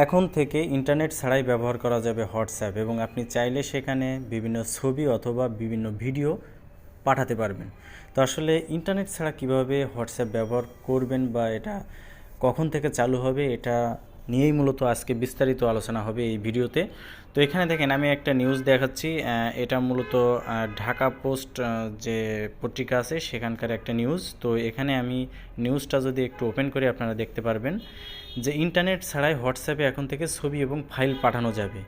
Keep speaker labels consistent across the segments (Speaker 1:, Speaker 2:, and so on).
Speaker 1: এখন থেকে ইন্টারনেট ছাড়াই ব্যবহার করা যাবে হোয়াটসঅ্যাপ এবং আপনি চাইলে সেখানে বিভিন্ন ছবি অথবা বিভিন্ন ভিডিও পাঠাতে পারবেন। তো আসলে ইন্টারনেট ছাড়া কীভাবে হোয়াটসঅ্যাপ ব্যবহার করবেন বা এটা কখন থেকে চালু হবে এটা নিয়েই মূলত আজকে বিস্তারিত আলোচনা হবে এই ভিডিওতে। তো এখানে দেখেন, আমি একটা নিউজ দেখাচ্ছি এটা মূলত ঢাকা পোস্ট যে পত্রিকা আছে, সেখানকার একটা নিউজ তো এখানে আমি নিউজটা যদি একটু ওপেন করে, আপনারা দেখতে পারবেন যে ইন্টারনেট ছাড়াই হোয়াটসঅ্যাপে এখন থেকে ছবি এবং ফাইল পাঠানো যাবে।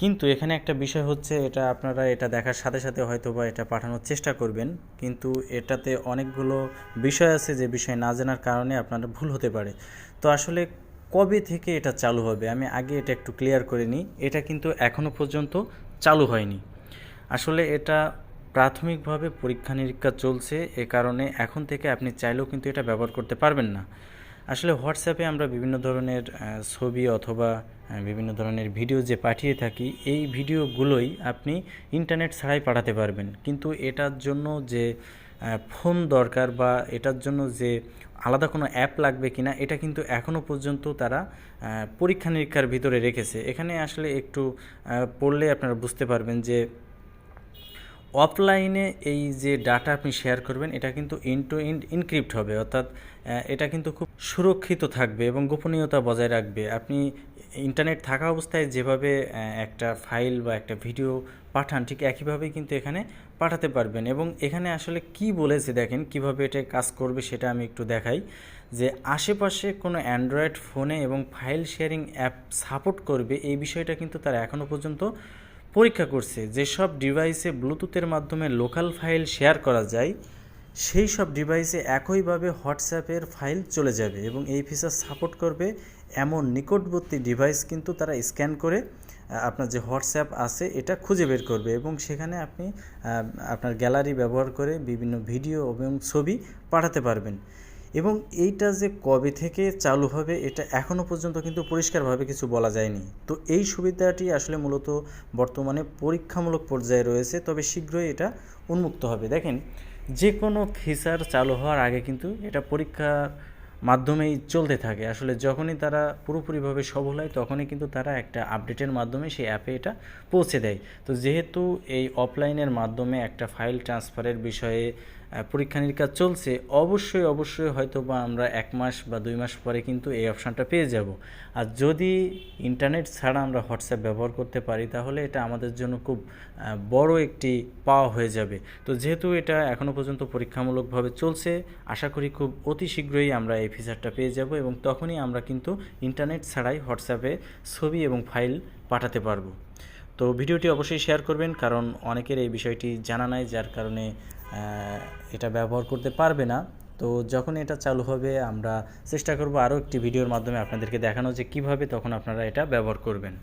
Speaker 1: কিন্তু এখানে একটা বিষয় হচ্ছে, এটা আপনারা এটা দেখার সাথে সাথে হয়তো বা এটা পাঠানোর চেষ্টা করবেন, কিন্তু এটাতে অনেকগুলো বিষয় আছে যে বিষয় না জানার কারণে আপনারা ভুল হতে পারে। তো আসলে কবে থেকে এটা চালু হবে? আমি আগে এটা একটু ক্লিয়ার করে নিই। এটা কিন্তু এখনও পর্যন্ত চালু হয়নি। আসলে এটা প্রাথমিকভাবে পরীক্ষা নিরীক্ষা চলছে, এ কারণে এখন থেকে আপনি চাইলেও কিন্তু এটা ব্যবহার করতে পারবেন না। আসলে হোয়াটসঅ্যাপে আমরা বিভিন্ন ধরনের ছবি অথবা বিভিন্ন ধরনের ভিডিও যে পাঠিয়ে থাকি, এই ভিডিওগুলোই আপনি ইন্টারনেট ছাড়াই পাঠাতে পারবেন। কিন্তু এটার জন্য যে ফোন দরকার বা এটার জন্য যে আলাদা কোনো অ্যাপ লাগবে কিনা, এটা কিন্তু এখনও পর্যন্ত তারা পরীক্ষা নিরীক্ষার ভিতরে রেখেছে। এখানে আসলে একটু পড়লে আপনারা বুঝতে পারবেন যে অফলাইনে এই যে ডাটা আপনি শেয়ার করবেন, এটা কিন্তু ইন টু ইন ইনক্রিপ্ট হবে। অর্থাৎ এটা কিন্তু খুব সুরক্ষিত থাকবে এবং গোপনীয়তা বজায় রাখবে। আপনি ইন্টারনেট থাকা অবস্থায় যেভাবে একটা ফাইল বা একটা ভিডিও পাঠান, ঠিক একইভাবেই কিন্তু এখানে পাঠাতে পারবেন। এবং এখানে আসলে কি বলেছে দেখেন, কীভাবে এটা কাজ করবে সেটা আমি একটু দেখাই। যে আশেপাশে কোনো অ্যান্ড্রয়েড ফোনে এবং ফাইল শেয়ারিং অ্যাপ সাপোর্ট করবে, এই বিষয়টা কিন্তু তারা এখনও পর্যন্ত পরীক্ষা করছে। যেসব ডিভাইসে ব্লুটুথের মাধ্যমে লোকাল ফাইল শেয়ার করা যায় সেই সব ডিভাইসে একইভাবে হোয়াটসঅ্যাপের ফাইল চলে যাবে এবং এই ফিচার সাপোর্ট করবে এমন নিকটবর্তী ডিভাইস কিন্তু তারা স্ক্যান করে আপনার যে হোয়াটসঅ্যাপ আছে এটা খুঁজে বের করবে এবং সেখানে আপনি আপনার গ্যালারি ব্যবহার করে বিভিন্ন ভিডিও এবং ছবি পাঠাতে পারবেন। এবং এইটা যে কবে থেকে চালু হবে এটা এখনও পর্যন্ত কিন্তু পরিষ্কারভাবে কিছু বলা যায়নি। তো এই সুবিধাটি আসলে মূলত বর্তমানে পরীক্ষামূলক পর্যায়ে রয়েছে, তবে শীঘ্রই এটা উন্মুক্ত হবে। দেখেন যে কোনো ফিচার চালু হওয়ার আগে কিন্তু এটা পরীক্ষার মাধ্যমেই চলতে থাকে। আসলে যখনই তারা পুরোপুরিভাবে সফল হয়, তখনই কিন্তু তারা একটা আপডেটের মাধ্যমে সেই অ্যাপে এটা পৌঁছে দেয়। তো যেহেতু এই অফলাইনের মাধ্যমে একটা ফাইল ট্রান্সফারের বিষয়ে পরীক্ষা নিরীক্ষা চলছে, অবশ্যই অবশ্যই হয়তো বা আমরা এক মাস বা দুই মাস পরে কিন্তু এই অপশানটা পেয়ে যাব। আর যদি ইন্টারনেট ছাড়া আমরা হোয়াটসঅ্যাপ ব্যবহার করতে পারি, তাহলে এটা আমাদের জন্য খুব বড় একটি পাওয়া হয়ে যাবে। তো যেহেতু এটা এখনও পর্যন্ত পরীক্ষামূলকভাবে চলছে, আশা করি খুব অতি শীঘ্রই আমরা এই ফিচারটা পেয়ে যাব এবং তখনই আমরা কিন্তু ইন্টারনেট ছাড়াই হোয়াটসঅ্যাপে ছবি এবং ফাইল পাঠাতে পারব। তো ভিডিওটি অবশ্যই শেয়ার করবেন, কারণ অনেকের এই বিষয়টি জানা নাই, যার কারণে এটা ব্যবহার করতে পারবে না। তো যখন এটা চালু হবে, আমরা চেষ্টা করব আরও একটি ভিডিওর মাধ্যমে আপনাদেরকে দেখানো যে কীভাবে তখন আপনারা এটা ব্যবহার করবেন।